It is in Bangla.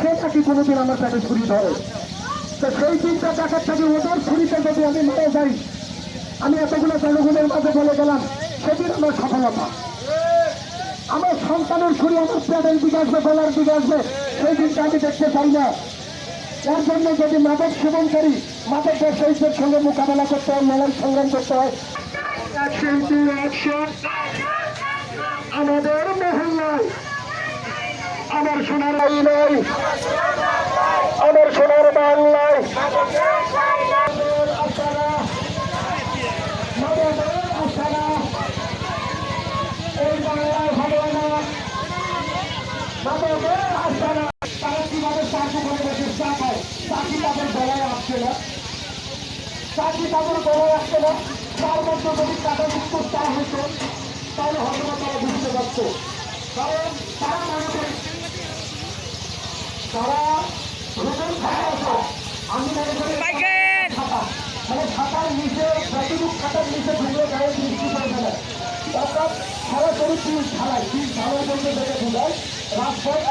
সে নাকি কোনোদিন আমার কাছে ছুরি ধরে। তো সেই চিন্তা দেখার থেকে ওদের ছুরিতে যদি আমি মারা যাই, আমি এতগুলো জনগণের মাঝে বলে গেলাম, সেদিন আমার সফলতা। আমার সন্তানের ছুরি আমার পেটের দিকে আসবে, গলার দিকে আসবে, সেই দিনটা আমি দেখতে চাই না। যার জন্য যদি মাদক সেবনকারী মাদক ব্যবসায়ীদের সঙ্গে মোকাবেলা করতে হয়, লড়াই সংগ্রাম করতে হয়। আমাদের আমার সোনার আইনায় আমার সোনার বাংলায় তারা তার মধ্যে যদি হতো তারা বুঝতে পারতো। কারণ তারা মনে করে তারা রোগের খাতা আছে আমি মনে করি খাতা খাতার নিচে যতটুকু খাতার নিচে ঢুকে গায়ে বৃষ্টি করে ফেলে অর্থাৎ সরাসরি পিস ঢালাই পিস ঢালাই বলতে দেখে ঢুকায় রাস্তায়